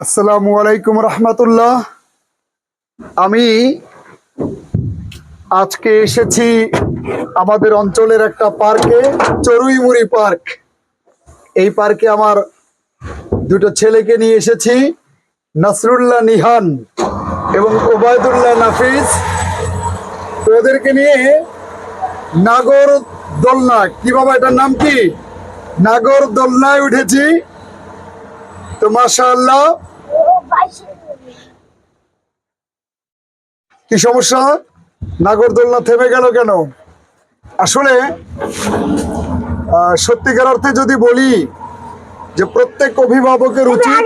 আসসালামু আলাইকুম রহমতুল্লাহ। আমি আজকে এসেছি আমাদের অঞ্চলের একটা পার্কে, চড়ুইমুড়ি পার্ক। এই পার্কে আমার দুটো ছেলেকে নিয়ে এসেছি, নাসরুল্লাহ নিহান এবং ওবায়দুল্লাহ নাফিস। তো ওদেরকে নিয়ে নাগর দোলনা কি বাবা এটার নাম কি? নাগর দোলনায় উঠেছি। তো আল্লাহ কি সমস্যা? নাগরদোলনা থেমে গেল কেন? আসলে সত্যিকার অর্থে যদি বলি যে প্রত্যেক অভিভাবকের উচিত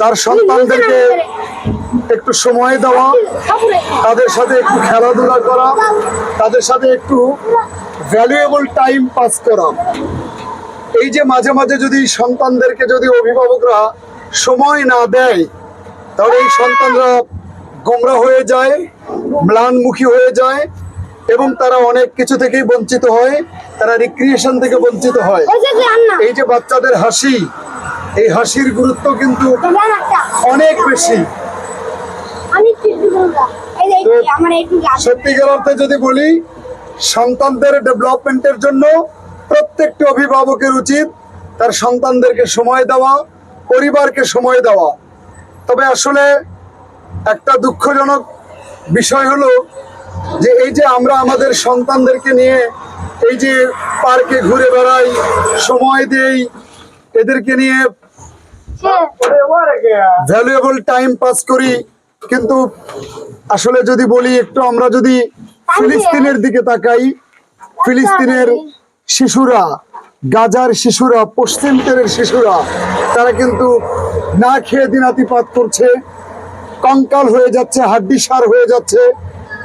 তার সন্তানদেরকে একটু সময় দেওয়া তাদের সাথে একটু খেলাধুলা করা তাদের সাথে একটু ভ্যালুয়েবল টাইম পাস করা। এই যে মাঝে মাঝে যদি সন্তানদেরকে যদি অভিভাবকরা সময় না দেয় তাহলে এই সন্তানরা গোমরা হয়ে যায় ম্লানমুখী হয়ে যায় এবং তারা অনেক কিছু থেকেই বঞ্চিত হয় তারা রিক্রিয়েশন থেকে বঞ্চিত হয়। এই যে বাচ্চাদের হাসি এই হাসির গুরুত্ব কিন্তু অনেক বেশি। সত্যিকার অর্থে যদি বলি সন্তানদের ডেভেলপমেন্টের জন্য প্রত্যেকটি অভিভাবকের উচিত তার সন্তানদেরকে সময় দেওয়া, পরিবারকে সময় দেওয়া। তবে আসলে একটা দুঃখজনক বিষয় হলো যে এই যে আমরা আমাদের সন্তানদেরকে নিয়ে এই যে পার্কে ঘুরে বেড়াই, সময় দেই, এদেরকে নিয়ে ভ্যালুয়েবল টাইম পাস করি, কিন্তু আসলে যদি বলি একটু আমরা যদি ফিলিস্তিনের দিকে তাকাই, ফিলিস্তিনের শিশুরা, গাজার শিশুরা, পশ্চিম তীরের শিশুরা, তারা কিন্তু না খেয়ে দিনাতিপাত করছে, কঙ্কাল হয়ে যাচ্ছে, হাড্ডি সার হয়ে যাচ্ছে।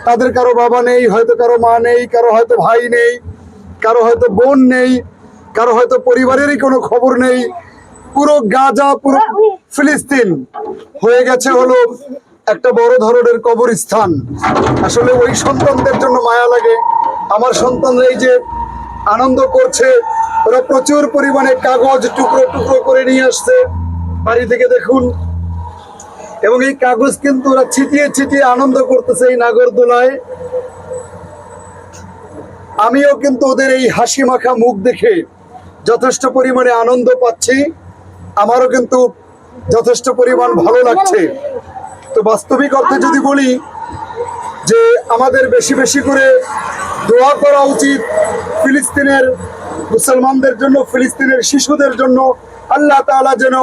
তাদের কারও বাবা নেই, হয়তো কারও মা নেই, কারও হয়তো ভাই নেই, কারও হয়তো বোন নেই, কারও হয়তো পরিবারেরই কোনো খবর নেই। পুরো গাজা, পুরো ফিলিস্তিন হয়ে গেছে হলো একটা বড় ধরনের কবরস্থান। আসলে ওই সন্তানদের জন্য মায়া লাগে। আমার সন্তানরা এই যে আনন্দ করছে। ওরা প্রচুর পরিমাণে কাগজ টুকরো টুকরো করে নিয়ে আসছে। বাড়ি থেকে দেখুন। এবং এই কাগজ কিন্তু ওরা ছিটিয়ে ছিটিয়ে আনন্দ করতেছে এই নাগরদোলায়। আমিও কিন্তু ওদের এই হাসি মাখা মুখ দেখে যথেষ্ট পরিমাণে আনন্দ পাচ্ছি। আমারও কিন্তু যথেষ্ট পরিমাণ ভালো লাগছে। তো বাস্তবিক অর্থে যদি বলি যে আমাদের বেশি বেশি করে দোয়া করা উচিত ফিলিস্তিনের মুসলমানদের জন্য ফিলিস্তিনের শিশুদের জন্য। আল্লাহ তাআলা যেন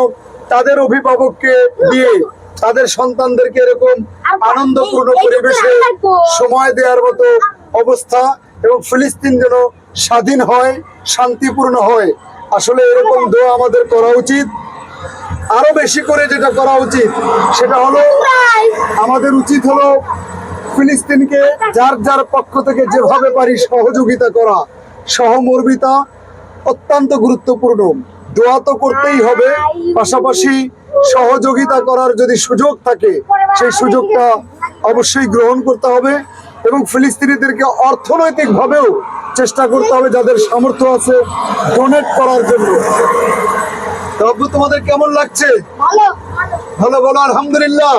তাদের অভিভাবককে দিয়ে তাদের সন্তানদেরকে এরকম আনন্দপূর্ণ পরিবেশে সময় দেওয়ার মতো অবস্থা এবং ফিলিস্তিন যেন স্বাধীন হয় শান্তিপূর্ণ হয়। আসলে এরকম দোয়া আমাদের করা উচিত। আরও বেশি করে যেটা করা উচিত সেটা হলো আমাদের উচিত হলো ফিলিস্তিনকে যার যার পক্ষ থেকে যেভাবে পারি সহযোগিতা করা সহমর্মিতা অত্যন্ত গুরুত্বপূর্ণ। দোয়া তো করতেই হবে পাশাপাশি সহযোগিতা করার যদি সুযোগ থাকে সেই সুযোগটা অবশ্যই গ্রহণ করতে হবে এবং ফিলিস্তিনিদেরকে অর্থনৈতিক ভাবেও চেষ্টা করতে হবে যাদের সামর্থ্য আছে ডোনেট করার জন্য। আব্বু তোমাদের কেমন লাগছে? ভালো ভালো। বলো আলহামদুলিল্লাহ।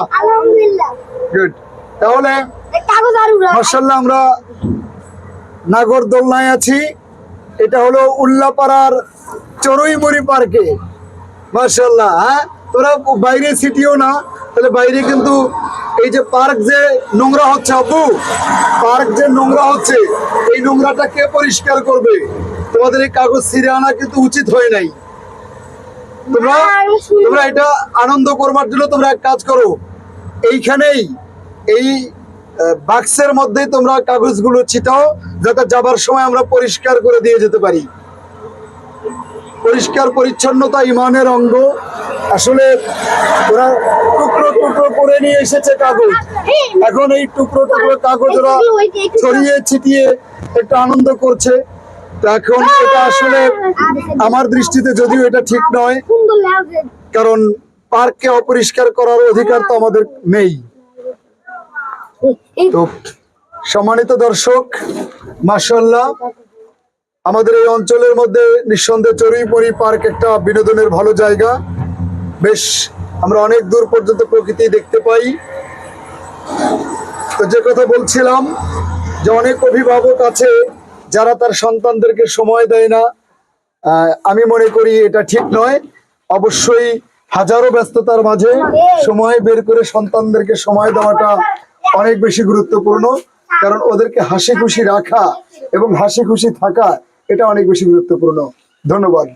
গুড তাহলে মার্শাল্লাহ আমরা নাগরদোলনায় আছি। এটা হলো উল্লাপাড়ার চড়ুইমুড়ি পার্কে। মার্শাল্লাহ হ্যাঁ? তোরা বাইরে সিটিও না তাহলে বাইরে কিন্তু এই যে পার্ক যে নোংরা হচ্ছে আপু পার্ক যে নোংরা হচ্ছে এই নোংরাটা কে পরিষ্কার করবে? তোমাদের এই কাগজ ছিঁড়ে আনা কিন্তু উচিত হয় নাই। তোমরা তোমরা এটা আনন্দ করবার জন্য তোমরা এক কাজ করো। এইখানেই এই বাক্সের মধ্যেই তোমরা কাগজগুলো ছিটাও, যাতে যাবার সময় আমরা পরিষ্কার করে দিয়ে যেতে পারি। পরিষ্কার পরিচ্ছন্নতা ইমানের অঙ্গ। আসলে ওরা টুকরো টুকরো করে নিয়ে এসেছে কাগজ। এখন এই টুকরো টুকরো কাগজ ওরা ছড়িয়ে ছিটিয়ে একটা আনন্দ করছে। এখন এটা আসলে আমার দৃষ্টিতে যদিও এটা ঠিক নয়, কারণ পার্ককে অপরিষ্কার করার অধিকার তো আমাদের নেই। তো সম্মানিত দর্শক মাসাল্লাহ আমাদের এই অঞ্চলের মধ্যে নিঃসন্দেহে চড়ুইপড়ি পার্ক একটা বিনোদনের ভালো জায়গা। বেশ, আমরা অনেক দূর পর্যন্ত প্রকৃতি দেখতে পাই। তো যে কথা বলছিলাম, যে অনেক অভিভাবক আছে যারা তার সন্তানদেরকে সময় দেয় না। আমি মনে করি এটা ঠিক নয়। অবশ্যই হাজারো ব্যস্ততার মাঝে সময় বের করে সন্তানদেরকে সময় দেওয়াটা অনেক বেশি গুরুত্বপূর্ণ, কারণ ওদেরকে হাসি খুশি রাখা এবং হাসি খুশি থাকা, এটা অনেক বেশি গুরুত্বপূর্ণ। ধন্যবাদ।